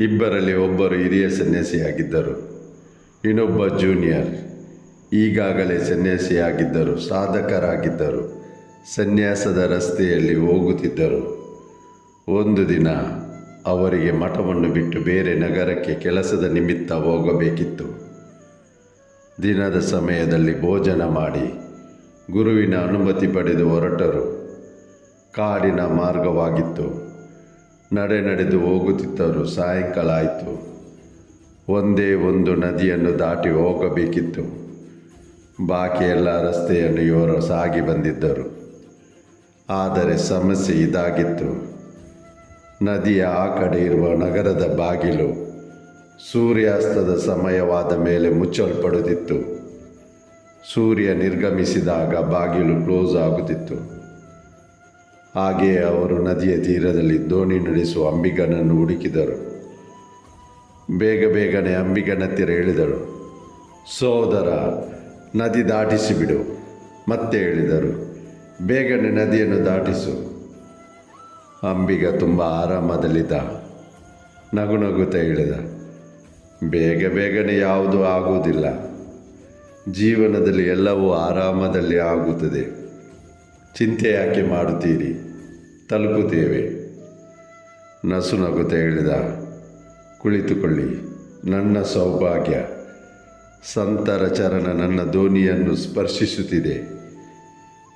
ಇಬ್ಬರಲ್ಲಿ ಒಬ್ಬರು ಹಿರಿಯ ಸನ್ಯಾಸಿಯಾಗಿದ್ದರು, ಇನ್ನೊಬ್ಬ ಜೂನಿಯರ್ ಈಗಾಗಲೇ ಸನ್ಯಾಸಿಯಾಗಿದ್ದರು, ಸಾಧಕರಾಗಿದ್ದರು, ಸನ್ಯಾಸದ ರಸ್ತೆಯಲ್ಲಿ ಹೋಗುತ್ತಿದ್ದರು. ಒಂದು ದಿನ ಅವರಿಗೆ ಮಠವನ್ನು ಬಿಟ್ಟು ಬೇರೆ ನಗರಕ್ಕೆ ಕೆಲಸದ ನಿಮಿತ್ತ ಹೋಗಬೇಕಿತ್ತು. ದಿನದ ಸಮಯದಲ್ಲಿ ಭೋಜನ ಮಾಡಿ ಗುರುವಿನ ಅನುಮತಿ ಪಡೆದು ಹೊರಟರು. ಕಾಡಿನ ಮಾರ್ಗವಾಗಿತ್ತು. ನಡೆ ನಡೆದು ಹೋಗುತ್ತಿದ್ದರು. ಸಾಯಂಕಾಲ ಆಯಿತು ಒಂದೇ ಒಂದು ನದಿಯನ್ನು ದಾಟಿ ಹೋಗಬೇಕಿತ್ತು. ಬಾಕಿ ಎಲ್ಲ ರಸ್ತೆಯನ್ನು ಇವರು ಸಾಗಿ ಬಂದಿದ್ದರು. ಆದರೆ ಸಮಸ್ಯೆ ಇದಾಗಿತ್ತು. ನದಿಯ ಆ ಕಡೆ ಇರುವ ನಗರದ ಬಾಗಿಲು ಸೂರ್ಯಾಸ್ತದ ಸಮಯವಾದ ಮೇಲೆ ಮುಚ್ಚಲ್ಪಡುತ್ತಿತ್ತು. ಸೂರ್ಯ ನಿರ್ಗಮಿಸಿದಾಗ ಬಾಗಿಲು ಕ್ಲೋಸ್ ಆಗುತ್ತಿತ್ತು. ಹಾಗೆಯೇ ಅವರು ನದಿಯ ತೀರದಲ್ಲಿ ದೋಣಿ ನಡೆಸುವ ಅಂಬಿಗನನ್ನು ಹುಡುಕಿದರು. ಬೇಗ ಬೇಗನೆ ಅಂಬಿಗನ ಹತ್ತಿರ ಹೇಳಿದಳು ಸೋದರ, ನದಿ ದಾಟಿಸಿಬಿಡು. ಮತ್ತೆ ಹೇಳಿದರು, ಬೇಗನೆ ನದಿಯನ್ನು ದಾಟಿಸು. ಅಂಬಿಗ ತುಂಬ ಆರಾಮದಲ್ಲಿದ್ದ. ನಗು ನಗುತ್ತ ಹೇಳಿದ, ಬೇಗ ಬೇಗನೆ ಯಾವುದೂ ಆಗುವುದಿಲ್ಲ. ಜೀವನದಲ್ಲಿ ಎಲ್ಲವೂ ಆರಾಮದಲ್ಲಿ ಆಗುತ್ತದೆ. ಚಿಂತೆ ಯಾಕೆ ಮಾಡುತ್ತೀರಿ? ತಲುಪುತ್ತೇವೆ. ನಸು ನಗುತ್ತ ಹೇಳಿದ, ಕುಳಿತುಕೊಳ್ಳಿ, ನನ್ನ ಸೌಭಾಗ್ಯ. ಸಂತರ ಚರಣ ನನ್ನ ದೋಣಿಯನ್ನು ಸ್ಪರ್ಶಿಸುತ್ತಿದೆ.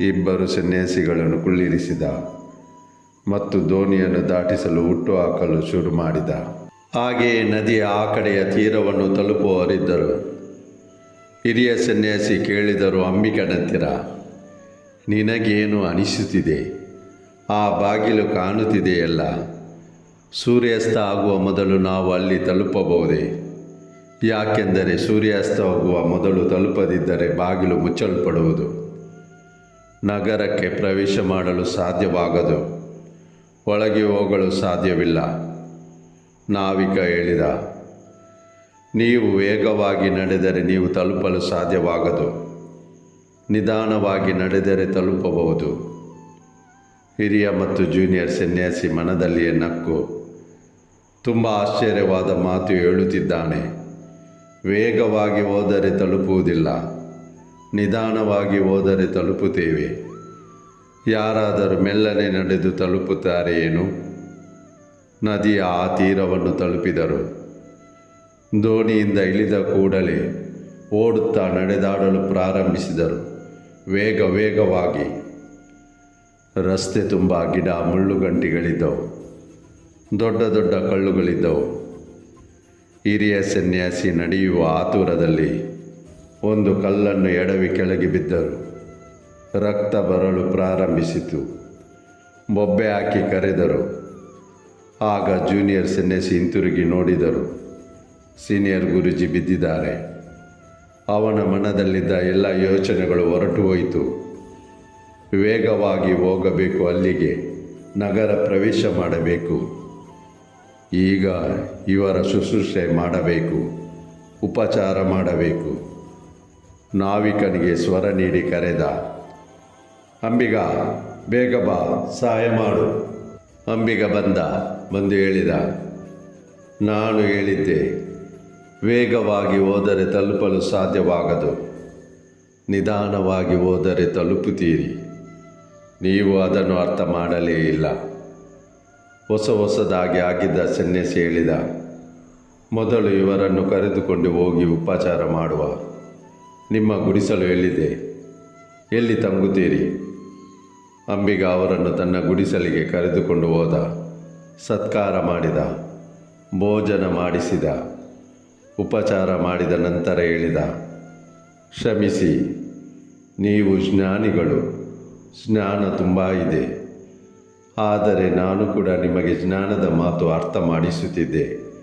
ಇಬ್ಬರು ಸನ್ಯಾಸಿಗಳನ್ನು ಕುಳ್ಳಿರಿಸಿದ, ಮತ್ತು ದೋಣಿಯನ್ನು ದಾಟಿಸಲು ಹುಟ್ಟು ಹಾಕಲು ಶುರು ಮಾಡಿದ. ಹಾಗೆಯೇ ನದಿಯ ಆ ಕಡೆಯ ತೀರವನ್ನು ತಲುಪುವವರಿದ್ದರು. ಹಿರಿಯ ಸನ್ಯಾಸಿ ಕೇಳಿದರು ಅಂಬಿಕನತ್ತಿರ ನಿನಗೇನು ಅನಿಸುತ್ತಿದೆ? ಆ ಬಾಗಿಲು ಕಾಣುತ್ತಿದೆಯಲ್ಲ. ಸೂರ್ಯಾಸ್ತ ಆಗುವ ಮೊದಲು ನಾವು ಅಲ್ಲಿ ತಲುಪಬಹುದೇ? ಯಾಕೆಂದರೆ ಸೂರ್ಯಾಸ್ತವಾಗುವ ಮೊದಲು ತಲುಪದಿದ್ದರೆ ಬಾಗಿಲು ಮುಚ್ಚಲ್ಪಡುವುದು. ನಗರಕ್ಕೆ ಪ್ರವೇಶ ಮಾಡಲು ಸಾಧ್ಯವಾಗದು. ಒಳಗೆ ಹೋಗಲು ಸಾಧ್ಯವಿಲ್ಲ. ನಾವಿಕ ಹೇಳಿದ, ನೀವು ವೇಗವಾಗಿ ನಡೆದರೆ ನೀವು ತಲುಪಲು ಸಾಧ್ಯವಾಗದು. ನಿಧಾನವಾಗಿ ನಡೆದರೆ ತಲುಪಬಹುದು. ಹಿರಿಯ ಮತ್ತು ಜೂನಿಯರ್ ಸನ್ಯಾಸಿ ಮನದಲ್ಲಿಯೇ ನಕ್ಕು. ತುಂಬ ಆಶ್ಚರ್ಯವಾದ ಮಾತು ಹೇಳುತ್ತಿದ್ದಾನೆ. ವೇಗವಾಗಿ ಹೋದರೆ ತಲುಪುವುದಿಲ್ಲ. ನಿಧಾನವಾಗಿ ಹೋದರೆ ತಲುಪುತ್ತೇವೆ. ಯಾರಾದರೂ ಮೆಲ್ಲನೆ ನಡೆದು ತಲುಪುತ್ತಾರೆ ಏನು? ನದಿಯ ಆ ತೀರವನ್ನು ತಲುಪಿದರು. ದೋಣಿಯಿಂದ ಇಳಿದ ಕೂಡಲೇ ಓಡುತ್ತಾ ನಡೆದಾಡಲು ಪ್ರಾರಂಭಿಸಿದರು. ವೇಗ ವೇಗವಾಗಿ. ರಸ್ತೆ ತುಂಬ ಗಿಡ ಮುಳ್ಳುಗಂಟಿಗಳಿದ್ದವು. ದೊಡ್ಡ ದೊಡ್ಡ ಕಳ್ಳುಗಳಿದ್ದವು ಹಿರಿಯ ಸನ್ಯಾಸಿ ನಡೆಯುವ ಆತುರದಲ್ಲಿ ಒಂದು ಕಲ್ಲನ್ನು ಎಡವಿ ಕೆಳಗೆ ಬಿದ್ದರು. ರಕ್ತ ಬರಲು ಪ್ರಾರಂಭಿಸಿತು. ಬೊಬ್ಬೆ ಹಾಕಿ ಕರೆದರು. ಆಗ ಜೂನಿಯರ್ ಸನ್ಯಾಸಿ ಹಿಂತಿರುಗಿ ನೋಡಿದರು. ಸೀನಿಯರ್ ಗುರುಜಿ ಬಿದ್ದಿದ್ದಾರೆ. ಅವನ ಮನದಲ್ಲಿದ್ದ ಎಲ್ಲ ಯೋಚನೆಗಳು ಹೊರಟು ಹೋಯಿತು. ವೇಗವಾಗಿ ಹೋಗಬೇಕು ಅಲ್ಲಿಗೆ, ನಗರ ಪ್ರವೇಶ ಮಾಡಬೇಕು. ಈಗ ಇವರ ಶುಶ್ರೂಷೆ ಮಾಡಬೇಕು, ಉಪಚಾರ ಮಾಡಬೇಕು. ನಾವಿಕನಿಗೆ ಸ್ವರ ನೀಡಿ ಕರೆದ, ಅಂಬಿಗ, ಬೇಗ ಬಾ, ಸಹಾಯ ಮಾಡು. ಅಂಬಿಗ ಬಂದ, ಬಂದು ಹೇಳಿದ, ನಾನು ಹೇಳಿದ್ದೆ ವೇಗವಾಗಿ ಹೋದರೆ ತಲುಪಲು ಸಾಧ್ಯವಾಗದು. ನಿಧಾನವಾಗಿ ಹೋದರೆ ತಲುಪುತ್ತೀರಿ. ನೀವು ಅದನ್ನು ಅರ್ಥ ಮಾಡಲೇ ಇಲ್ಲ. ಹೊಸ ಹೊಸದಾಗಿ ಆಗಿದ್ದ ಸನ್ಯಾಸಿ ಹೇಳಿದ, ಮೊದಲು ಇವರನ್ನು ಕರೆದುಕೊಂಡು ಹೋಗಿ ಉಪಚಾರ ಮಾಡುವ. ನಿಮ್ಮ ಗುಡಿಸಲು ಎಲ್ಲಿದೆ? ಎಲ್ಲಿ ತಂಗುತ್ತೀರಿ? ಅಂಬಿಗ ಅವರನ್ನು ತನ್ನ ಗುಡಿಸಲಿಗೆ ಕರೆದುಕೊಂಡು ಹೋದ, ಸತ್ಕಾರ ಮಾಡಿದ, ಭೋಜನ ಮಾಡಿಸಿದ. ಉಪಚಾರ ಮಾಡಿದ ನಂತರ ಹೇಳಿದ, ಕ್ಷಮಿಸಿ, ನೀವು ಜ್ಞಾನಿಗಳು. ಜ್ಞಾನ ತುಂಬ ಇದೆ. ಆದರೆ ನಾನು ಕೂಡ ನಿಮಗೆ ಜ್ಞಾನದ ಮಾತು ಅರ್ಥ ಮಾಡಿಸುತ್ತಿದ್ದೆ.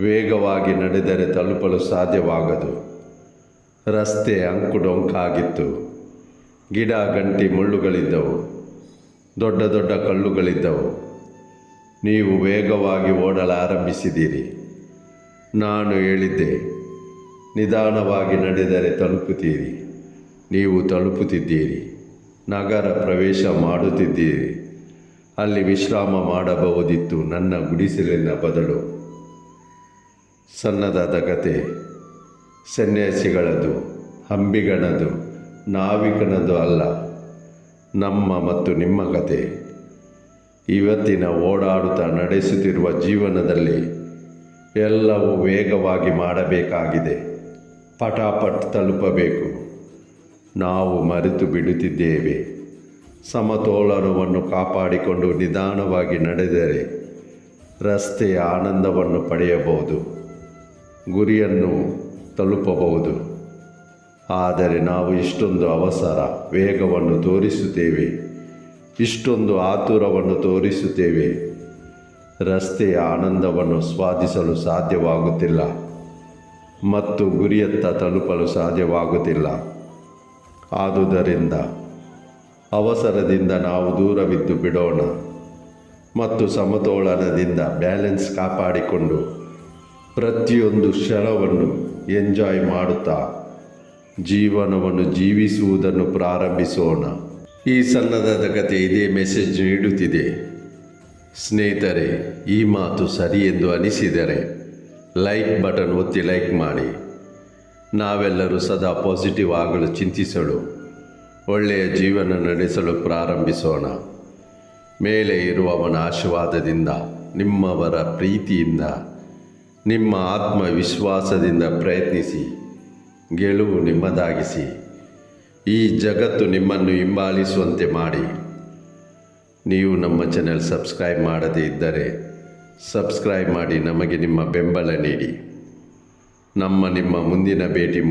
ವೇಗವಾಗಿ ನಡೆದರೆ ತಲುಪಲು ಸಾಧ್ಯವಾಗದು. ರಸ್ತೆ ಅಂಕುಡೊಂಕಾಗಿತ್ತು. ಗಿಡ, ಗಂಟಿ, ಮುಳ್ಳುಗಳಿದ್ದವು. ದೊಡ್ಡ ದೊಡ್ಡ ಕಲ್ಲುಗಳಿದ್ದವು. ನೀವು ವೇಗವಾಗಿ ಓಡಲಾರಂಭಿಸಿದ್ದೀರಿ. ನಾನು ಹೇಳಿದ್ದೆ, ನಿಧಾನವಾಗಿ ನಡೆದರೆ ತಲುಪುತ್ತೀರಿ. ನೀವು ತಲುಪುತ್ತಿದ್ದೀರಿ, ನಗರ ಪ್ರವೇಶ ಮಾಡುತ್ತಿದ್ದೀರಿ. ಅಲ್ಲಿ ವಿಶ್ರಾಮ ಮಾಡಬಹುದಿತ್ತು, ನನ್ನ ಗುಡಿಸಲಿನ ಬದಲು. ಸಣ್ಣದಾದ ಕತೆ ಸನ್ಯಾಸಿಗಳದು ಹಂಬಿಗಣದು ನಾವಿಕನದು ಅಲ್ಲ. ನಮ್ಮ ಮತ್ತು ನಿಮ್ಮ ಕತೆ. ಇವತ್ತಿನ ಓಡಾಡುತ್ತಾ ನಡೆಸುತ್ತಿರುವ ಜೀವನದಲ್ಲಿ ಎಲ್ಲವೂ ವೇಗವಾಗಿ ಮಾಡಬೇಕಾಗಿದೆ. ಪಟಾಪಟ್ ತಲುಪಬೇಕು. ನಾವು ಮರೆತು ಬಿಡುತ್ತಿದ್ದೇವೆ. ಸಮತೋಲನವನ್ನು ಕಾಪಾಡಿಕೊಂಡು ನಿಧಾನವಾಗಿ ನಡೆದರೆ ರಸ್ತೆಯ ಆನಂದವನ್ನು ಪಡೆಯಬಹುದು. ಗುರಿಯನ್ನು ತಲುಪಬಹುದು. ಆದರೆ ನಾವು ಇಷ್ಟೊಂದು ಅವಸರ, ವೇಗವನ್ನು ತೋರಿಸುತ್ತೇವೆ. ಇಷ್ಟೊಂದು ಆತುರವನ್ನು ತೋರಿಸುತ್ತೇವೆ. ರಸ್ತೆಯ ಆನಂದವನ್ನು ಸ್ವಾದಿಸಲು ಸಾಧ್ಯವಾಗುತ್ತಿಲ್ಲ ಮತ್ತು ಗುರಿಯತ್ತ ತಲುಪಲು ಸಾಧ್ಯವಾಗುತ್ತಿಲ್ಲ. ಆದುದರಿಂದ ಅವಸರದಿಂದ ನಾವು ದೂರವಿದ್ದು ಬಿಡೋಣ ಮತ್ತು ಸಮತೋಲನದಿಂದ ಬ್ಯಾಲೆನ್ಸ್ ಕಾಪಾಡಿಕೊಂಡು ಪ್ರತಿಯೊಂದು ಕ್ಷಣವನ್ನು ಎಂಜಾಯ್ ಮಾಡುತ್ತಾ ಜೀವನವನ್ನು ಜೀವಿಸುವುದನ್ನು ಪ್ರಾರಂಭಿಸೋಣ. ಈ ಸಣ್ಣದಾದ ಕತೆ ಇದೇ ಮೆಸೇಜ್ ನೀಡುತ್ತಿದೆ. ಸ್ನೇಹಿತರೆ, ಈ ಮಾತು ಸರಿ ಎಂದು ಅನಿಸಿದರೆ ಲೈಕ್ ಬಟನ್ ಒತ್ತಿ ಲೈಕ್ ಮಾಡಿ. ನಾವೆಲ್ಲರೂ ಸದಾ ಪಾಸಿಟಿವ್ ಆಗಲು ಚಿಂತಿಸಲು, ಒಳ್ಳೆಯ ಜೀವನ ನಡೆಸಲು ಪ್ರಾರಂಭಿಸೋಣ. ಮೇಲೆ ಇರುವವನ ಆಶೀರ್ವಾದದಿಂದ, ನಿಮ್ಮವರ ಪ್ರೀತಿಯಿಂದ, ನಿಮ್ಮ ಆತ್ಮವಿಶ್ವಾಸದಿಂದ ಪ್ರಯತ್ನಿಸಿ, ಗೆಲುವು ನಿಮ್ಮದಾಗಿಸಿ. ಈ ಜಗತ್ತು ನಿಮ್ಮನ್ನು ಹಿಂಬಾಲಿಸುವಂತೆ ಮಾಡಿ. ನೀವು ನಮ್ಮ ಚಾನೆಲ್ ಸಬ್ಸ್ಕ್ರೈಬ್ ಮಾಡದೇ ಇದ್ದರೆ ಸಬ್ಸ್ಕ್ರೈಬ್ ಮಾಡಿ ನಮಗೆ ನಿಮ್ಮ ಬೆಂಬಲ ನೀಡಿ. ನಮ್ಮ ನಿಮ್ಮ ಮುಂದಿನ ಭೇಟಿ